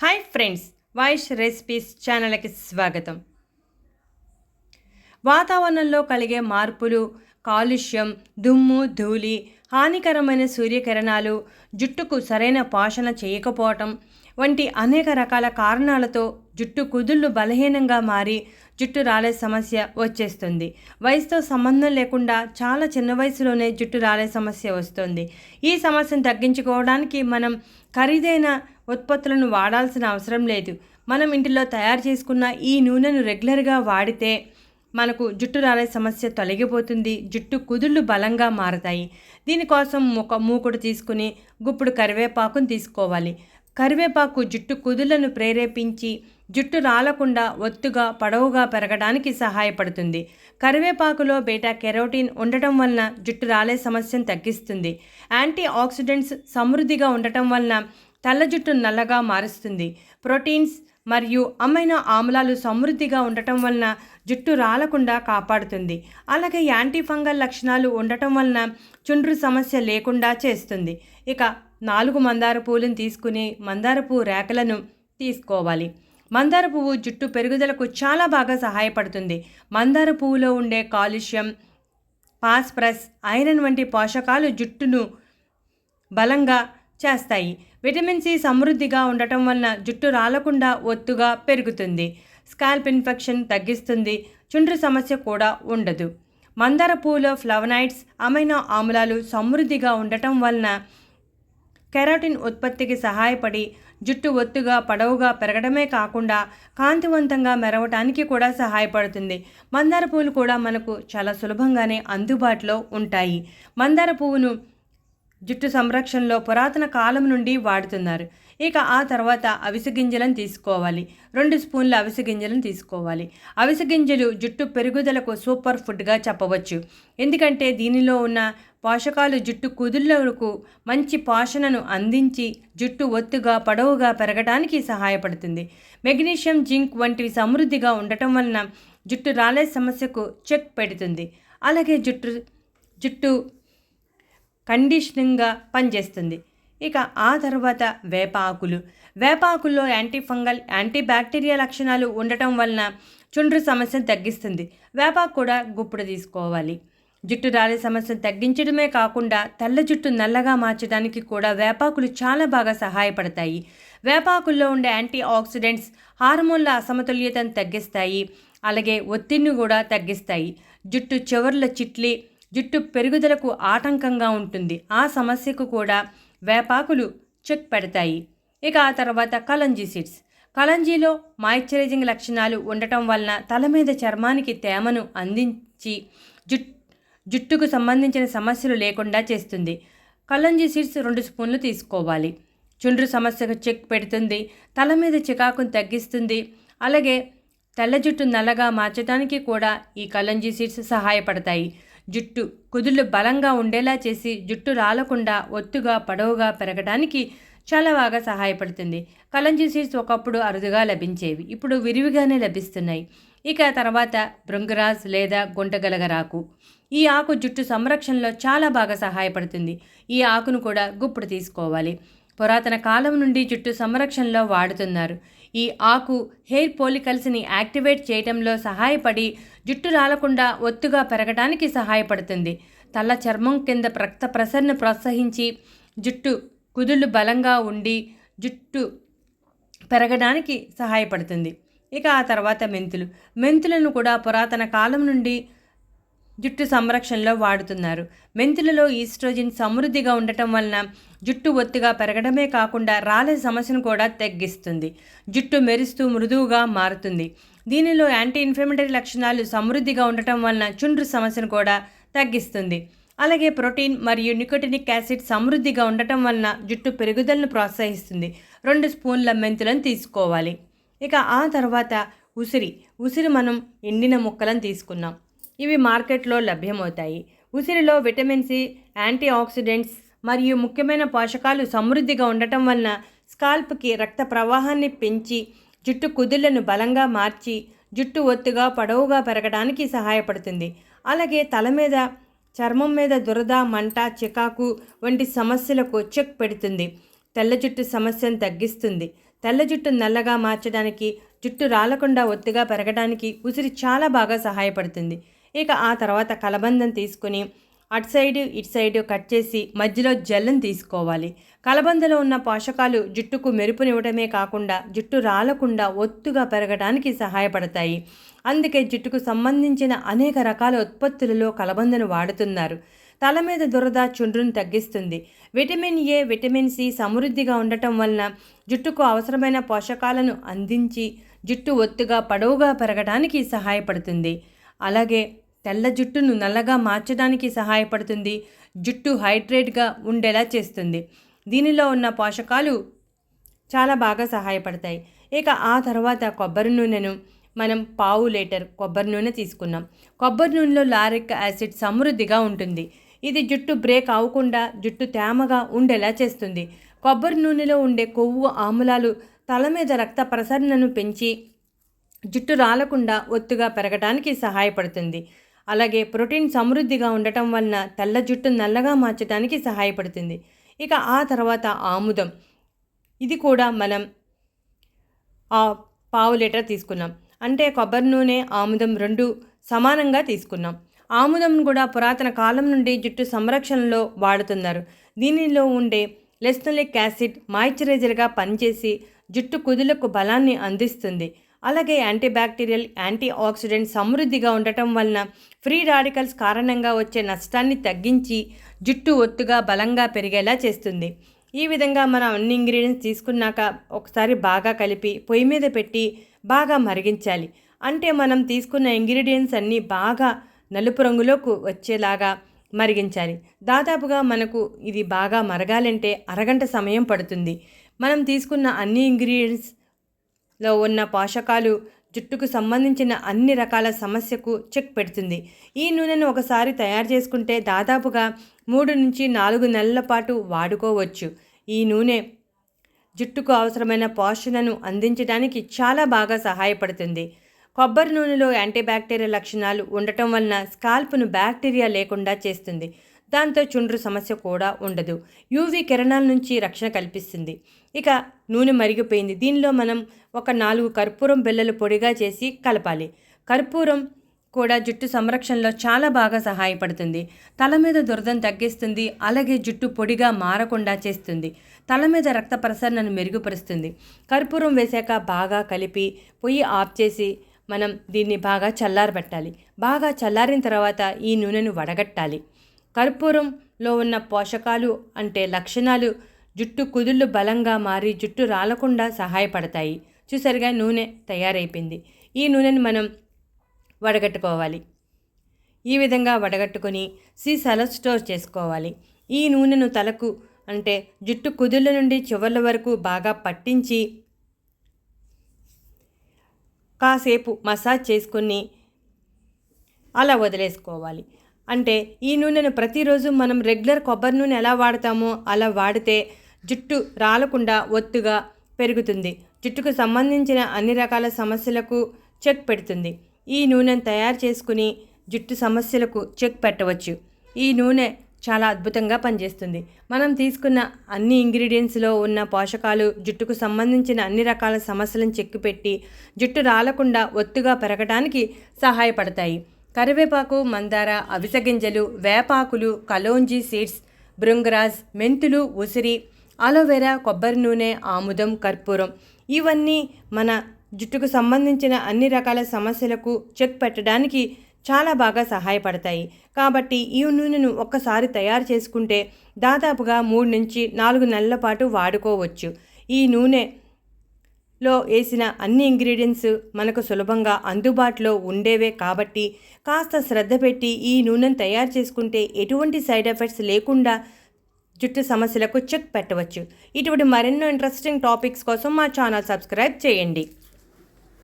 Hi friends voice recipes ఛానల్కి స్వాగతం. వాతావరణంలో కలిగే మార్పులు కాలుష్యం దుమ్ము ధూళి హానికరమైన సూర్యకిరణాలు జుట్టుకు సరైన పోషణ చేయకపోవటం వంటి అనేక రకాల కారణాలతో జుట్టు కుదుళ్ళు బలహీనంగా మారి జుట్టు రాలే సమస్య వచ్చేస్తుంది. వయసుతో సంబంధం లేకుండా చాలా చిన్న వయసులోనే జుట్టు రాలే సమస్య వస్తుంది. ఈ సమస్యను తగ్గించుకోవడానికి మనం ఖరీదైన ఉత్పత్తులను వాడాల్సిన అవసరం లేదు. మనం ఇంటిలో తయారు చేసుకున్న ఈ నూనెను రెగ్యులర్గా వాడితే మనకు జుట్టు రాలే సమస్య తొలగిపోతుంది. జుట్టు కుదుళ్ళు బలంగా మారతాయి. దీనికోసం ఒక మూకుడు తీసుకుని గుప్పుడు కరివేపాకును తీసుకోవాలి. కరివేపాకు జుట్టు కుదుళ్ళను ప్రేరేపించి జుట్టు రాలకుండా ఒత్తుగా పొడవుగా పెరగడానికి సహాయపడుతుంది. కరివేపాకులో బీటా కెరోటిన్ ఉండటం వలన జుట్టు రాలే సమస్యను తగ్గిస్తుంది. యాంటీ ఆక్సిడెంట్స్ సమృద్ధిగా ఉండటం వలన తెల్ల జుట్టు నల్లగా మారుస్తుంది. ప్రోటీన్స్ మరియు అమైనో ఆమ్లాలు సమృద్ధిగా ఉండటం వలన జుట్టు రాలకుండా కాపాడుతుంది. అలాగే యాంటీ ఫంగల్ లక్షణాలు ఉండటం వలన చుండ్రు సమస్య లేకుండా చేస్తుంది. ఇక నాలుగు మందార పూలను తీసుకుని మందార పువ్వు రేకలను తీసుకోవాలి. మందార పువ్వు జుట్టు పెరుగుదలకు చాలా బాగా సహాయపడుతుంది. మందార పువ్వులో ఉండే కాలుష్యం పాస్ప్రస్ ఐరన్ వంటి పోషకాలు జుట్టును బలంగా చేస్తాయి. విటమిన్ సి సమృద్ధిగా ఉండటం వలన జుట్టు రాలకుండా ఒత్తుగా పెరుగుతుంది. స్కాల్ప్ ఇన్ఫెక్షన్ తగ్గిస్తుంది. చుండ్రు సమస్య కూడా ఉండదు. మందార పువ్వులో ఫ్లవనైడ్స్ అమైనో ఆమ్లాలు సమృద్ధిగా ఉండటం వలన కెరాటిన్ ఉత్పత్తికి సహాయపడి జుట్టు ఒత్తుగా పొడవుగా పెరగడమే కాకుండా కాంతివంతంగా మెరవటానికి కూడా సహాయపడుతుంది. మందార పువ్వులు కూడా మనకు చాలా సులభంగానే అందుబాటులో ఉంటాయి. మందార పువ్వును జుట్టు సంరక్షణలో పురాతన కాలం నుండి వాడుతున్నారు. ఇక ఆ తర్వాత అవిసె గింజలను తీసుకోవాలి. రెండు స్పూన్ల అవిసె గింజలను తీసుకోవాలి. అవిసె గింజలు జుట్టు పెరుగుదలకు సూపర్ ఫుడ్గా చెప్పవచ్చు. ఎందుకంటే దీనిలో ఉన్న పోషకాలు జుట్టు కుదుళ్ళకు మంచి పోషణను అందించి జుట్టు ఒత్తుగా పొడవుగా పెరగడానికి సహాయపడుతుంది. మెగ్నీషియం జింక్ వంటివి సమృద్ధిగా ఉండటం వలన జుట్టు రాలే సమస్యకు చెక్ పెడుతుంది. అలాగే జుట్టు జుట్టు కండిషనింగ్గా పనిచేస్తుంది. ఇక ఆ తర్వాత వేప ఆకులు వేప ఆకుల్లో యాంటీ ఫంగల్ యాంటీ బ్యాక్టీరియా లక్షణాలు ఉండటం వలన చుండ్రు సమస్యను తగ్గిస్తుంది. వేపాకు కూడా గుప్పుడు తీసుకోవాలి. జుట్టు రాలే సమస్యను తగ్గించడమే కాకుండా తెల్ల జుట్టు నల్లగా మార్చడానికి కూడా వేపాకులు చాలా బాగా సహాయపడతాయి. వేపాకుల్లో ఉండే యాంటీ ఆక్సిడెంట్స్ హార్మోన్ల అసమతుల్యతను తగ్గిస్తాయి. అలాగే ఒత్తిడిని కూడా తగ్గిస్తాయి. జుట్టు చివర్ల చిట్లి జుట్టు పెరుగుదలకు ఆటంకంగా ఉంటుంది. ఆ సమస్యకు కూడా వేపాకులు చెక్ పెడతాయి. ఇక ఆ తర్వాత కలంజీ సీడ్స్. కలంజీలో మాయిశ్చరైజింగ్ లక్షణాలు ఉండటం వలన తల మీద చర్మానికి తేమను అందించి జుట్ జుట్టుకు సంబంధించిన సమస్యలు లేకుండా చేస్తుంది. కలంజీ సీడ్స్ రెండు స్పూన్లు తీసుకోవాలి. చుండ్రు సమస్యకు చెక్ పెడుతుంది. తల మీద చికాకును తగ్గిస్తుంది. అలాగే తెల్ల జుట్టు నల్లగా మార్చడానికి కూడా ఈ కలంజీ సీడ్స్ సహాయపడతాయి. జుట్టు కుదుళ్ళు బలంగా ఉండేలా చేసి జుట్టు రాలకుండా ఒత్తుగా పొడవుగా పెరగడానికి చాలా బాగా సహాయపడుతుంది. కలంజీ సీడ్స్ ఒకప్పుడు అరుదుగా లభించేవి. ఇప్పుడు విరివిగానే లభిస్తున్నాయి. ఇక తర్వాత భృంగరాజ్ లేదా గుంటగలగరాకు. ఈ ఆకు జుట్టు సంరక్షణలో చాలా బాగా సహాయపడుతుంది. ఈ ఆకును కూడా గుప్పుడు తీసుకోవాలి. పురాతన కాలం నుండి జుట్టు సంరక్షణలో వాడుతున్నారు. ఈ ఆకు హెయిర్ పోలికల్స్ని యాక్టివేట్ చేయడంలో సహాయపడి జుట్టు రాలకుండా ఒత్తుగా పెరగడానికి సహాయపడుతుంది. తల చర్మం కింద రక్త ప్రసరణ ప్రోత్సహించి జుట్టు కుదుళ్ళు బలంగా ఉండి జుట్టు పెరగడానికి సహాయపడుతుంది. ఇక ఆ తర్వాత మెంతులు. మెంతులను కూడా పురాతన కాలం నుండి జుట్టు సంరక్షణలో వాడుతున్నారు. మెంతులలో ఈస్ట్రోజిన్ సమృద్ధిగా ఉండటం వలన జుట్టు ఒత్తుగా పెరగడమే కాకుండా రాలే సమస్యను కూడా తగ్గిస్తుంది. జుట్టు మెరుస్తూ మృదువుగా మారుతుంది. దీనిలో యాంటీ ఇన్ఫ్లమేటరీ లక్షణాలు సమృద్ధిగా ఉండటం వలన చుండ్రు సమస్యను కూడా తగ్గిస్తుంది. అలాగే ప్రోటీన్ మరియు నికోటినిక్ యాసిడ్ సమృద్ధిగా ఉండటం వలన జుట్టు పెరుగుదలను ప్రోత్సహిస్తుంది. రెండు స్పూన్ల మెంతులను తీసుకోవాలి. ఇక ఆ తర్వాత ఉసిరి. ఉసిరి మనం ఎండిన ముక్కలను తీసుకున్నాం ఇవి మార్కెట్లో లభ్యమవుతాయి. ఉసిరిలో విటమిన్ సి యాంటీ ఆక్సిడెంట్స్ మరియు ముఖ్యమైన పోషకాలు సమృద్ధిగా ఉండటం వలన స్కాల్ప్కి రక్త ప్రవాహాన్ని పెంచి జుట్టు కుదుళ్ళను బలంగా మార్చి జుట్టు ఒత్తుగా పొడవుగా పెరగడానికి సహాయపడుతుంది. అలాగే తల మీద చర్మం మీద దురద మంట చికాకు వంటి సమస్యలకు చెక్ పెడుతుంది. తెల్ల జుట్టు సమస్యను తగ్గిస్తుంది. తెల్ల జుట్టు నల్లగా మార్చడానికి జుట్టు రాలకుండా ఒత్తిగా పెరగడానికి ఉసిరి చాలా బాగా సహాయపడుతుంది. ఇక ఆ తర్వాత కలబందం తీసుకుని అటు సైడ్ ఇటు సైడ్ కట్ చేసి మధ్యలో జల్లను తీసుకోవాలి. కలబందలో ఉన్న పోషకాలు జుట్టుకు మెరుపునివ్వడమే కాకుండా జుట్టు రాలకుండా ఒత్తుగా పెరగడానికి సహాయపడతాయి. అందుకే జుట్టుకు సంబంధించిన అనేక రకాల ఉత్పత్తులలో కలబందను వాడుతున్నారు. తల మీద దురద చుండ్రును తగ్గిస్తుంది. విటమిన్ ఏ విటమిన్ సి సమృద్ధిగా ఉండటం వలన జుట్టుకు అవసరమైన పోషకాలను అందించి జుట్టు ఒత్తుగా పొడవుగా పెరగడానికి సహాయపడుతుంది. అలాగే తెల్ల జుట్టును నల్లగా మార్చడానికి సహాయపడుతుంది. జుట్టు హైడ్రేట్గా ఉండేలా చేస్తుంది. దీనిలో ఉన్న పోషకాలు చాలా బాగా సహాయపడతాయి. ఇక ఆ తర్వాత కొబ్బరి నూనెను మనం పావు లీటర్ కొబ్బరి నూనె తీసుకున్నాం. కొబ్బరి నూనెలో లారిక్ యాసిడ్ సమృద్ధిగా ఉంటుంది. ఇది జుట్టు బ్రేక్ అవ్వకుండా జుట్టు తేమగా ఉండేలా చేస్తుంది. కొబ్బరి నూనెలో ఉండే కొవ్వు ఆమ్లాలు తల మీద రక్త ప్రసరణను పెంచి జుట్టు రాలకుండా ఒత్తుగా పెరగడానికి సహాయపడుతుంది. అలాగే ప్రోటీన్ సమృద్ధిగా ఉండటం వలన తెల్ల జుట్టు నల్లగా మార్చడానికి సహాయపడుతుంది. ఇక ఆ తర్వాత ఆముదం. ఇది కూడా మనం పావు లీటర్ తీసుకున్నాం. అంటే కొబ్బరి నూనె ఆముదం రెండు సమానంగా తీసుకున్నాం. ఆముదం కూడా పురాతన కాలం నుండి జుట్టు సంరక్షణలో వాడుతున్నారు. దీనిలో ఉండే లెస్నలిక్ యాసిడ్ మాయిశ్చరైజర్గా పనిచేసి జుట్టు కుదులకు బలాన్ని అందిస్తుంది. అలాగే యాంటీబ్యాక్టీరియల్ యాంటీ ఆక్సిడెంట్ సమృద్ధిగా ఉండటం వలన ఫ్రీ రాడికల్స్ కారణంగా వచ్చే నష్టాన్ని తగ్గించి జుట్టు ఒత్తుగా బలంగా పెరిగేలా చేస్తుంది. ఈ విధంగా మనం అన్ని ఇంగ్రీడియంట్స్ తీసుకున్నాక ఒకసారి బాగా కలిపి పొయ్యి మీద పెట్టి బాగా మరిగించాలి. అంటే మనం తీసుకున్న ఇంగ్రీడియంట్స్ అన్నీ బాగా నలుపు రంగులోకి వచ్చేలాగా మరిగించాలి. దాదాపుగా మనకు ఇది బాగా మరగాలంటే అరగంట సమయం పడుతుంది. మనం తీసుకున్న అన్ని ఇంగ్రీడియంట్స్ లో ఉన్న పోషకాలు జుట్టుకు సంబంధించిన అన్ని రకాల సమస్యకు చెక్ పెడుతుంది. ఈ నూనెను ఒకసారి తయారు చేసుకుంటే దాదాపుగా మూడు నుంచి నాలుగు నెలల పాటు వాడుకోవచ్చు. ఈ నూనె జుట్టుకు అవసరమైన పోషణను అందించడానికి చాలా బాగా సహాయపడుతుంది. కొబ్బరి నూనెలో యాంటీబ్యాక్టీరియల్ లక్షణాలు ఉండటం వలన స్కాల్ప్ను బ్యాక్టీరియా లేకుండా చేస్తుంది. దాంతో చుండ్రు సమస్య కూడా ఉండదు. యూవీ కిరణాల నుంచి రక్షణ కల్పిస్తుంది. ఇక నూనె మరిగిపోయింది. దీనిలో మనం ఒక నాలుగు కర్పూరం బిళ్ళలు పొడిగా చేసి కలపాలి. కర్పూరం కూడా జుట్టు సంరక్షణలో చాలా బాగా సహాయపడుతుంది. తల మీద దురదను తగ్గిస్తుంది. అలాగే జుట్టు పొడిగా మారకుండా చేస్తుంది. తల మీద రక్త ప్రసరణను మెరుగుపరుస్తుంది. కర్పూరం వేశాక బాగా కలిపి పొయ్యి ఆఫ్ చేసి మనం దీన్ని బాగా చల్లారబెట్టాలి. బాగా చల్లారిన తర్వాత ఈ నూనెను వడగట్టాలి. కర్పూరంలో ఉన్న పోషకాలు అంటే లక్షణాలు జుట్టు కుదుళ్ళు బలంగా మారి జుట్టు రాలకుండా సహాయపడతాయి. చూసరిగా నూనె తయారైపోయింది. ఈ నూనెను మనం వడగట్టుకోవాలి. ఈ విధంగా వడగట్టుకొని సీసాలో స్టోర్ చేసుకోవాలి. ఈ నూనెను తలకు అంటే జుట్టు కుదుళ్ళ నుండి చివర్ల వరకు బాగా పట్టించి కాసేపు మసాజ్ చేసుకుని అలా వదిలేసుకోవాలి. అంటే ఈ నూనెను ప్రతిరోజు మనం రెగ్యులర్ కొబ్బరి నూనె ఎలా వాడతామో అలా వాడితే జుట్టు రాలకుండా ఒత్తుగా పెరుగుతుంది. జుట్టుకు సంబంధించిన అన్ని రకాల సమస్యలకు చెక్ పెడుతుంది. ఈ నూనెను తయారు చేసుకుని జుట్టు సమస్యలకు చెక్ పెట్టవచ్చు. ఈ నూనె చాలా అద్భుతంగా పనిచేస్తుంది. మనం తీసుకున్న అన్ని ఇంగ్రీడియంట్స్లో ఉన్న పోషకాలు జుట్టుకు సంబంధించిన అన్ని రకాల సమస్యలను చెక్కు పెట్టి జుట్టు రాలకుండా ఒత్తుగా పెరగడానికి సహాయపడతాయి. కరివేపాకు మందార అవిసె గింజలు వేపాకులు కలోంజీ సీడ్స్ బృంగరాజ్ మెంతులు ఉసిరి అలోవెరా కొబ్బరి నూనె ఆముదం కర్పూరం. ఇవన్నీ మన జుట్టుకు సంబంధించిన అన్ని రకాల సమస్యలకు చెక్ పెట్టడానికి చాలా బాగా సహాయపడతాయి. కాబట్టి ఈ నూనెను ఒక్కసారి తయారు చేసుకుంటే దాదాపుగా మూడు నుంచి నాలుగు నెలల పాటు వాడుకోవచ్చు. ఈ నూనె లో వేసిన అన్ని ఇంగ్రీడియంట్స్ మనకు సులభంగా అందుబాటులో ఉండేవే కాబట్టి కాస్త శ్రద్ధ పెట్టి ఈ నూనెను తయారు చేసుకుంటే ఎటువంటి సైడ్ ఎఫెక్ట్స్ లేకుండా జుట్టు సమస్యలకు చెక్ పెట్టవచ్చు. ఇటువంటి మరెన్నో ఇంట్రెస్టింగ్ టాపిక్స్ కోసం మా ఛానల్ సబ్స్క్రైబ్ చేయండి.